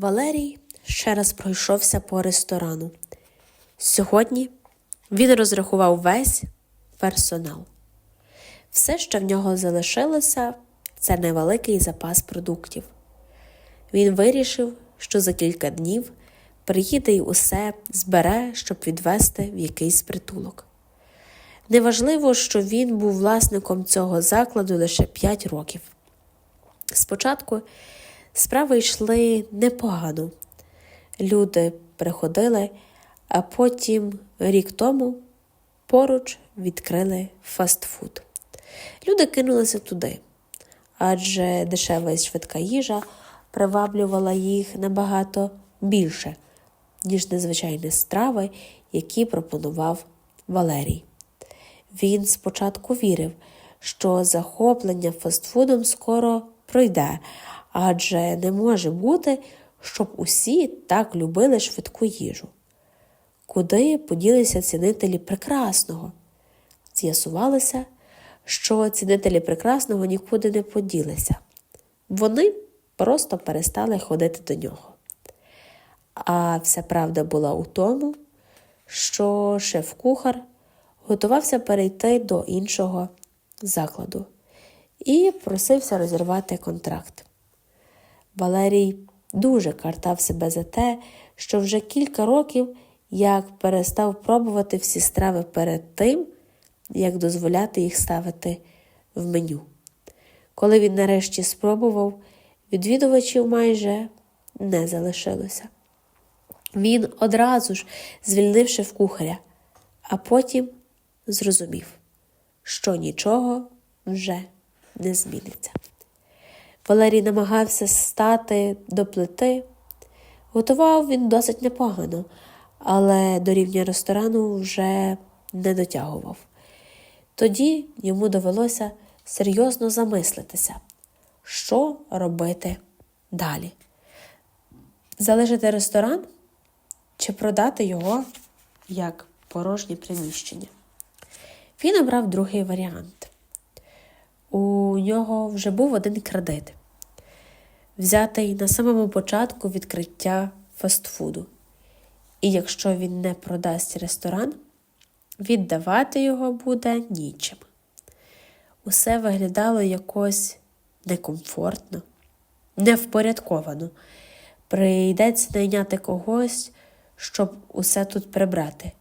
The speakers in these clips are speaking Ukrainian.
Валерій ще раз пройшовся по ресторану. Сьогодні він розрахував весь персонал. Все, що в нього залишилося, це невеликий запас продуктів. Він вирішив, що за кілька днів приїде й усе збере, щоб відвести в якийсь притулок. Неважливо, що він був власником цього закладу лише 5 років. Спочатку справи йшли непогано. Люди приходили, а потім, рік тому, поруч відкрили фастфуд. Люди кинулися туди, адже дешева і швидка їжа приваблювала їх набагато більше, ніж незвичайні страви, які пропонував Валерій. Він спочатку вірив, що захоплення фастфудом скоро пройде, адже не може бути, щоб усі так любили швидку їжу. Куди поділися цінителі прекрасного? З'ясувалося, що цінителі прекрасного нікуди не поділися. Вони просто перестали ходити до нього. А вся правда була у тому, що шеф-кухар готувався перейти до іншого закладу і просився розірвати контракт. Валерій дуже картав себе за те, що вже кілька років як перестав пробувати всі страви перед тим, як дозволяти їх ставити в меню. Коли він нарешті спробував, відвідувачів майже не залишилося. Він одразу ж звільнив шеф-кухаря, а потім зрозумів, що нічого вже не зміниться. Валерій намагався стати до плити. Готував він досить непогано, але до рівня ресторану вже не дотягував. Тоді йому довелося серйозно замислитися, що робити далі. Залишити ресторан чи продати його як порожнє приміщення. Він обрав другий варіант. У нього вже був один кредит, взятий на самому початку відкриття фастфуду. І якщо він не продасть ресторан, віддавати його буде нічим. Усе виглядало якось некомфортно, невпорядковано. Прийдеться найняти когось, щоб усе тут прибрати.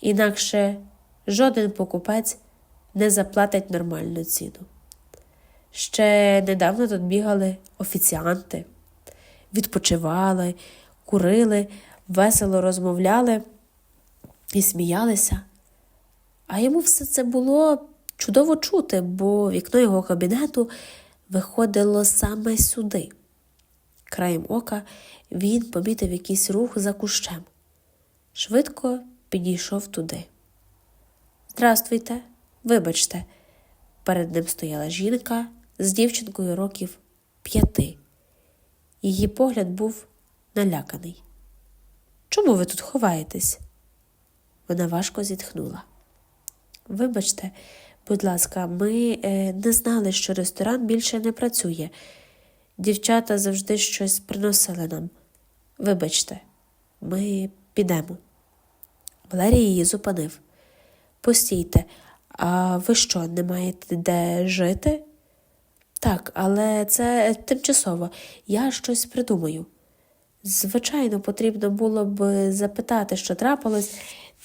Інакше жоден покупець не заплатить нормальну ціну. Ще недавно тут бігали офіціанти, відпочивали, курили, весело розмовляли і сміялися. А йому все це було чудово чути, бо вікно його кабінету виходило саме сюди. Краєм ока він помітив якийсь рух за кущем. Швидко підійшов туди. Здравствуйте, вибачте, перед ним стояла жінка з дівчинкою років п'яти. Її погляд був наляканий. Чому ви тут ховаєтесь? Вона важко зітхнула. Вибачте, будь ласка, ми е, не знали, що ресторан більше не працює. Дівчата завжди щось приносили нам. Вибачте, ми підемо. Валерій її зупинив. Постійте, а ви що, не маєте де жити? Так, але це тимчасово. Я щось придумаю. Звичайно, потрібно було б запитати, що трапилось,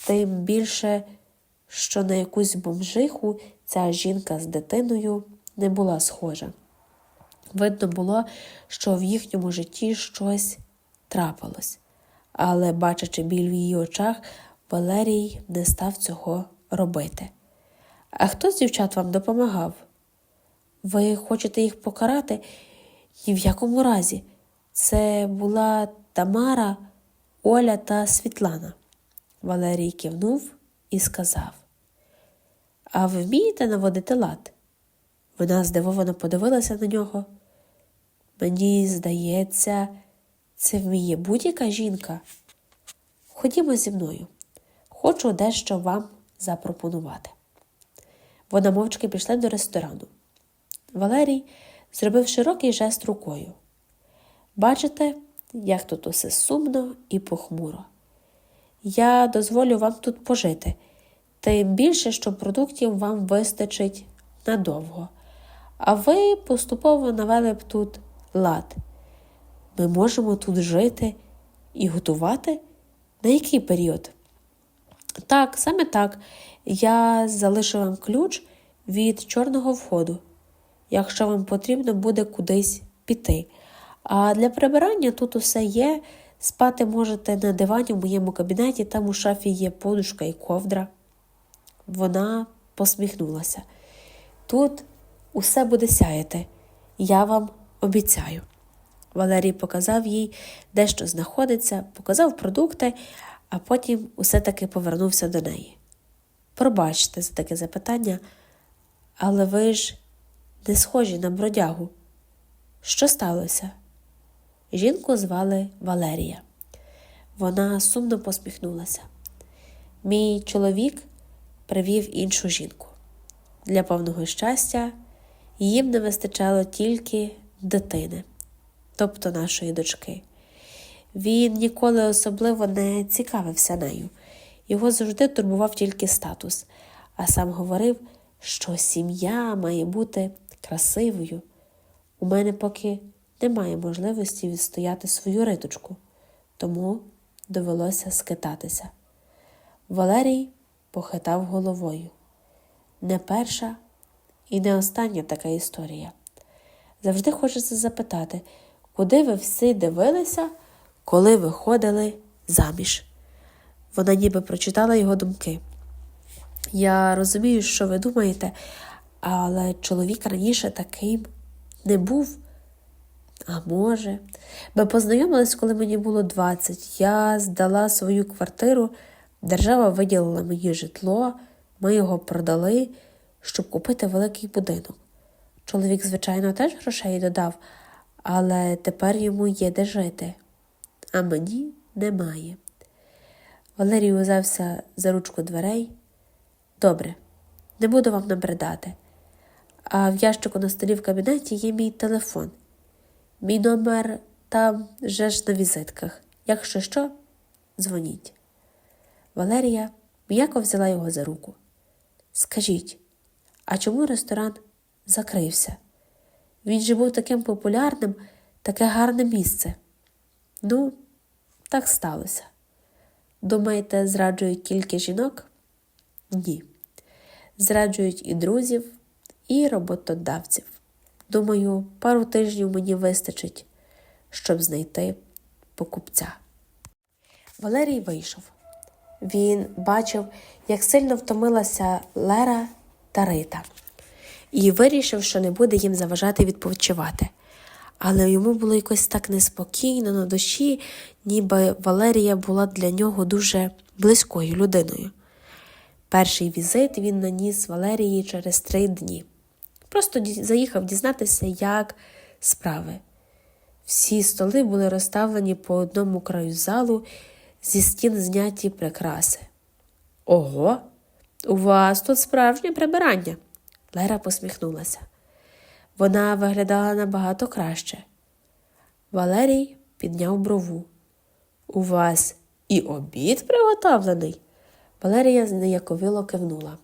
тим більше, що на якусь бомжиху ця жінка з дитиною не була схожа. Видно було, що в їхньому житті щось трапилось, але, бачачи біль в її очах, Валерій не став цього робити. А хто з дівчат вам допомагав? Ви хочете їх покарати? Ні в якому разі. Це була Тамара, Оля та Світлана. Валерій кивнув і сказав: А ви вмієте наводити лад? Вона здивовано подивилася на нього. Мені здається, це вміє будь-яка жінка. Ходімо зі мною. Хочу дещо вам запропонувати. Вона мовчки пішла до ресторану. Валерій зробив широкий жест рукою. Бачите, як тут усе сумно і похмуро. Я дозволю вам тут пожити, тим більше, що продуктів вам вистачить надовго. А ви поступово навели б тут лад. Ми можемо тут жити і готувати? На який період? Так, саме так. Я залишу вам ключ від чорного входу, якщо вам потрібно буде кудись піти. А для прибирання тут усе є. Спати можете на дивані в моєму кабінеті, там у шафі є подушка і ковдра. Вона посміхнулася. Тут усе буде сяяти, я вам обіцяю. Валерій показав їй, де що знаходиться, показав продукти, а потім усе таки повернувся до неї. Пробачте за таке запитання, але ви ж не схожі на бродягу. Що сталося? Жінку звали Валерія. Вона сумно посміхнулася. Мій чоловік привів іншу жінку. Для повного щастя їм не вистачало тільки дитини, тобто нашої дочки. Він ніколи особливо не цікавився нею, його завжди турбував тільки статус, а сам говорив, що сім'я має бути красивою. У мене поки немає можливості відстояти свою риточку, тому довелося скитатися. Валерій похитав головою. Не перша і не остання така історія. Завжди хочеться запитати, куди ви всі дивилися, коли виходили заміж. Вона ніби прочитала його думки. Я розумію, що ви думаєте, але чоловік раніше таким не був. А може, ми познайомились, коли мені було 20. Я здала свою квартиру, держава виділила мені житло, ми його продали, щоб купити великий будинок. Чоловік, звичайно, теж грошей додав, але тепер йому є де жити, а мені немає. Валерій узявся за ручку дверей. Добре, не буду вам набридати. А в ящику на столі в кабінеті є мій телефон. Мій номер там вже ж на візитках. Якщо що, дзвоніть. Валерія м'яко взяла його за руку. Скажіть, а чому ресторан закрився? Він же був таким популярним, таке гарне місце. Ну, так сталося. Думаєте, зраджують тільки жінок? Ні. Зраджують і друзів, і роботодавців. Думаю, пару тижнів мені вистачить, щоб знайти покупця. Валерій вийшов. Він бачив, як сильно втомилася Лера та Рита, і вирішив, що не буде їм заважати відпочивати. Але йому було якось так неспокійно на душі, ніби Валерія була для нього дуже близькою людиною. Перший візит він наніс Валерії через три дні. Просто заїхав дізнатися, як справи. Всі столи були розставлені по одному краю залу, зі стін зняті прикраси. Ого, у вас тут справжнє прибирання. Лера посміхнулася. Вона виглядала набагато краще. Валерій підняв брову. У вас і обід приготовлений? Валерія знеяковіло кивнула.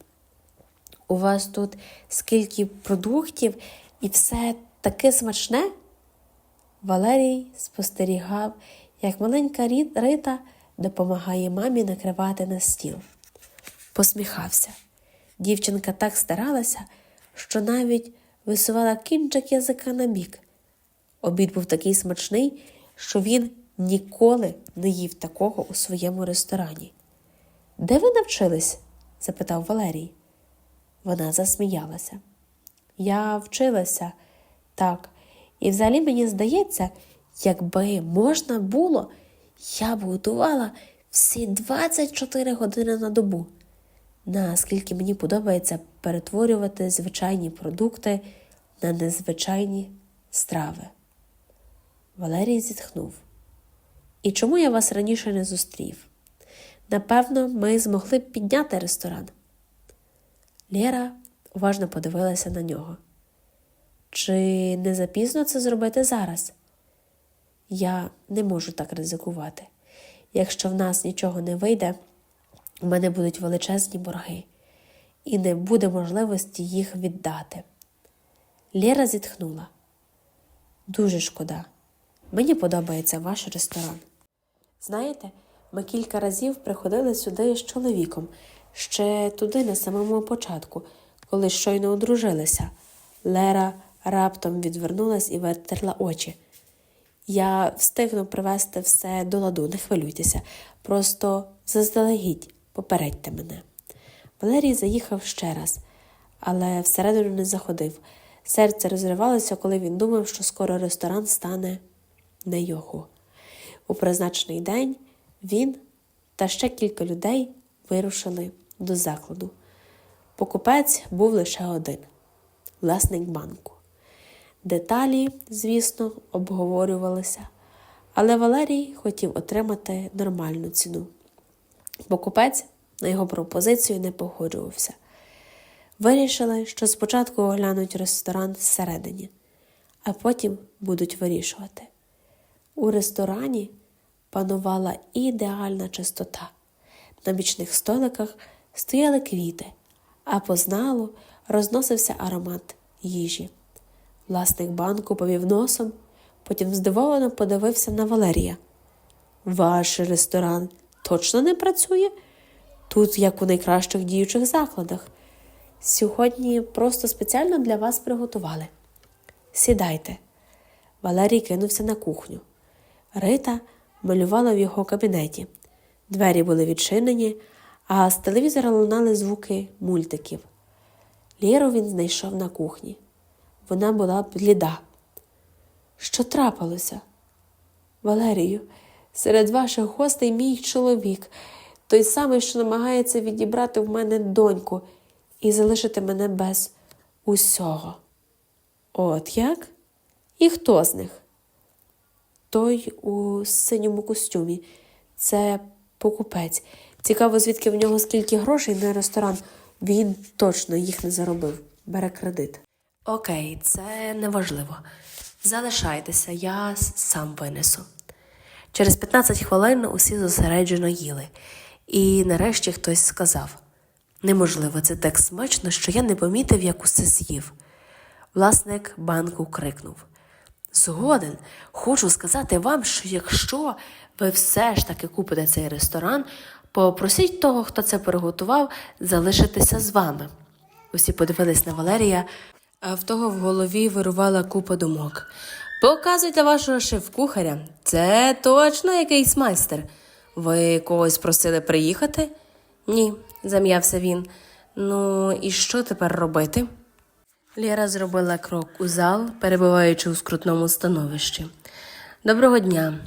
У вас тут скільки продуктів і все таке смачне? Валерій спостерігав, як маленька Рита допомагає мамі накривати на стіл. Посміхався. Дівчинка так старалася, що навіть висувала кінчик язика на бік. Обід був такий смачний, що він ніколи не їв такого у своєму ресторані. Де ви навчились? запитав Валерій. Вона засміялася. Я вчилася так, і взагалі мені здається, якби можна було, я б готувала всі 24 години на добу. Наскільки мені подобається перетворювати звичайні продукти на незвичайні страви. Валерій зітхнув. І чому я вас раніше не зустрів? Напевно, ми змогли б підняти ресторан. Лєра уважно подивилася на нього. Чи не запізно це зробити зараз? Я не можу так ризикувати. Якщо в нас нічого не вийде, у мене будуть величезні борги, і не буде можливості їх віддати. Лєра зітхнула. Дуже шкода. Мені подобається ваш ресторан. Знаєте, ми кілька разів приходили сюди з чоловіком, ще туди на самому початку, коли щойно одружилися. Лера раптом відвернулась і витерла очі. Я встигну привести все до ладу, не хвилюйтеся. Просто заздалегідь попередьте мене. Валерій заїхав ще раз, але всередину не заходив. Серце розривалося, коли він думав, що скоро ресторан стане не його. У призначений день він та ще кілька людей вирушили до закладу. Покупець був лише один власник банку. Деталі, звісно, обговорювалися, але Валерій хотів отримати нормальну ціну. Покупець на його пропозицію не погоджувався. Вирішили, що спочатку оглянуть ресторан зсередині, а потім будуть вирішувати. У ресторані панувала ідеальна чистота. На бічних столиках стояли квіти, а по зналу розносився аромат їжі. Власник банку повів носом, потім здивовано подивився на Валерія. Ваш ресторан точно не працює? Тут, як у найкращих діючих закладах. Сьогодні просто спеціально для вас приготували. Сідайте. Валерій кинувся на кухню. Рита малювала в його кабінеті. Двері були відчинені, а з телевізора лунали звуки мультиків. Лєру він знайшов на кухні. Вона була бліда. Що трапилося? Валерію, серед ваших гостей мій чоловік, той самий, що намагається відібрати в мене доньку і залишити мене без усього. От як? І хто з них? Той у синьому костюмі. Це покупець. Цікаво, звідки в нього скільки грошей на ресторан. Він точно їх не заробив. Бере кредит. Окей, це неважливо. Залишайтеся, я сам винесу. Через 15 хвилин усі зосереджено їли, і нарешті хтось сказав: неможливо, це так смачно, що я не помітив, як усе з'їв. Власник банку крикнув: Згоден, хочу сказати вам, що якщо ви все ж таки купите цей ресторан, попросіть того, хто це приготував, залишитися з вами. Усі подивились на Валерія, а в того в голові вирувала купа думок. Показуйте вашого шеф-кухаря. Це точно якийсь майстер. Ви когось просили приїхати? Ні, зам'явся він. Ну, і що тепер робити? Лєра зробила крок у зал, перебуваючи у скрутному становищі. Доброго дня.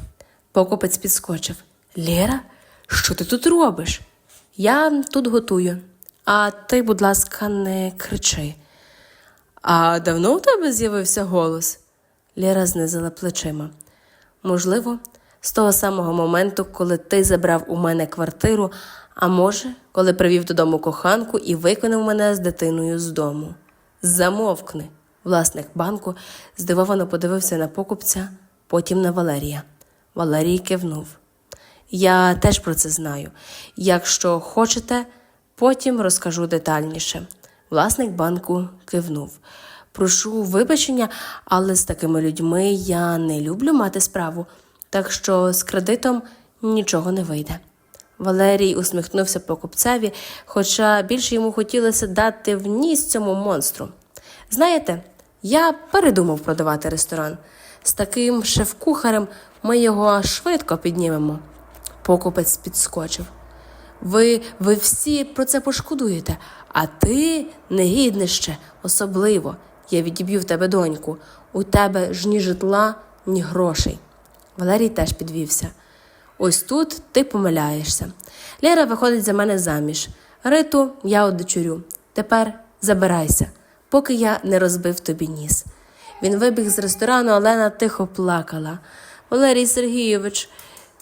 Покупець підскочив. Лєра, що ти тут робиш? Я тут готую. А ти, будь ласка, не кричи. А давно у тебе з'явився голос? Лєра знизила плечима. Можливо, з того самого моменту, коли ти забрав у мене квартиру, а може, коли привів додому коханку і виконав мене з дитиною з дому. Замовкни. Власник банку здивовано подивився на покупця, потім на Валерія. Валерій кивнув. Я теж про це знаю. Якщо хочете, потім розкажу детальніше. Власник банку кивнув. Прошу вибачення, але з такими людьми я не люблю мати справу, так що з кредитом нічого не вийде. Валерій усміхнувся покупцеві, хоча більше йому хотілося дати в ніс цьому монстру. Знаєте, я передумав продавати ресторан. З таким шеф-кухарем ми його швидко піднімемо. Покупець підскочив. Ви, ви всі про це пошкодуєте, а ти, негіднище, особливо. Я відіб'ю в тебе доньку. У тебе ж ні житла, ні грошей. Валерій теж підвівся. Ось тут ти помиляєшся. Лера виходить за мене заміж. Риту я одочурю. Тепер забирайся, поки я не розбив тобі ніс. Він вибіг з ресторану, Олена тихо плакала. Валерій Сергійович,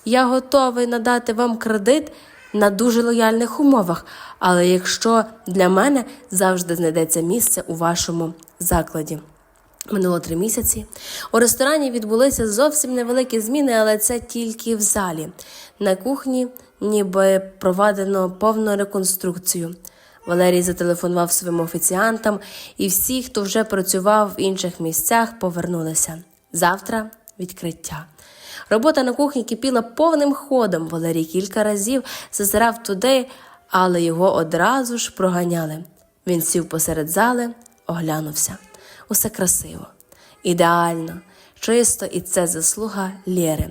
я готовий надати вам кредит на дуже лояльних умовах, але якщо для мене завжди знайдеться місце у вашому закладі. Минуло три місяці. У ресторані відбулися зовсім невеликі зміни, але це тільки в залі. На кухні ніби проведено повну реконструкцію. Валерій зателефонував своїм офіціантам, і всі, хто вже працював в інших місцях, повернулися. Завтра відкриття. Робота на кухні кипіла повним ходом. Валерій кілька разів зазирав туди, але його одразу ж проганяли. Він сів посеред зали, оглянувся. Усе красиво, ідеально, чисто, і це заслуга Лєри.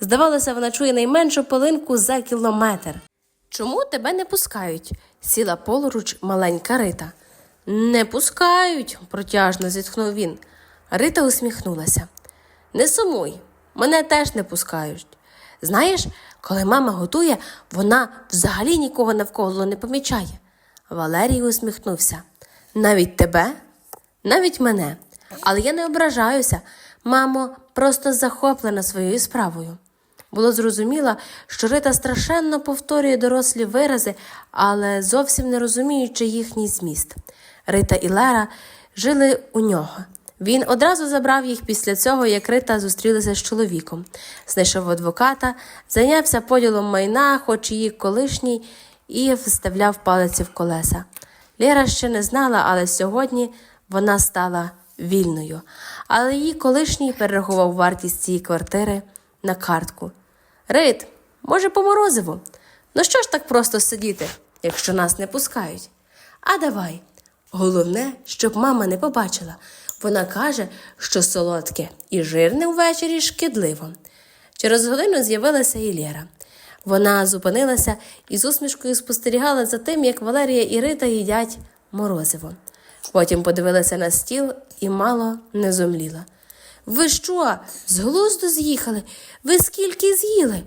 Здавалося, вона чує найменшу полинку за кілометр. Чому тебе не пускають? сіла поруч маленька Рита. Не пускають, протяжно зітхнув він. Рита усміхнулася. Не сумуй, мене теж не пускають. Знаєш, коли мама готує, вона взагалі нікого навколо не помічає. Валерій усміхнувся. Навіть тебе? Навіть мене. Але я не ображаюся. Мамо, просто захоплена своєю справою. Було зрозуміло, що Рита страшенно повторює дорослі вирази, але зовсім не розуміючи їхній зміст. Рита і Лера жили у нього. Він одразу забрав їх після цього, як Рита зустрілася з чоловіком. Знайшов адвоката, зайнявся поділом майна, хоч її колишній, і вставляв палиці в колеса. Лера ще не знала, але сьогодні вона стала вільною. Але її колишній перерахував вартість цієї квартири на картку. Рит, може, по морозиву? Ну що ж так просто сидіти, якщо нас не пускають? А давай. Головне, щоб мама не побачила. Вона каже, що солодке і жирне ввечері шкідливо. Через годину з'явилася і Лєра. Вона зупинилася і з усмішкою спостерігала за тим, як Валерія і Рита їдять морозиво. Потім подивилася на стіл і мало не зомліла. Ви що, з глузду з'їхали? Ви скільки з'їли?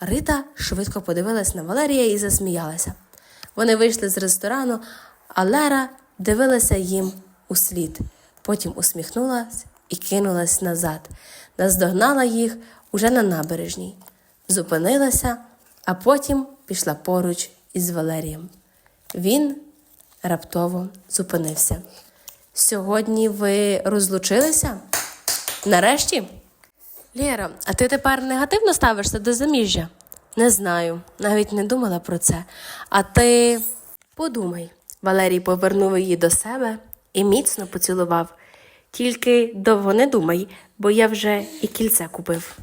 Рита швидко подивилась на Валерія і засміялася. Вони вийшли з ресторану, а Лера дивилася їм у слід. Потім усміхнулась і кинулась назад, наздогнала їх уже на набережній, зупинилася, а потім пішла поруч із Валерієм. Він раптово зупинився. Сьогодні ви розлучилися? Нарешті? Лєра, а ти тепер негативно ставишся до заміжжя? Не знаю, навіть не думала про це. А ти подумай. Валерій повернув її до себе і міцно поцілував. Тільки довго не думай, бо я вже і кільце купив.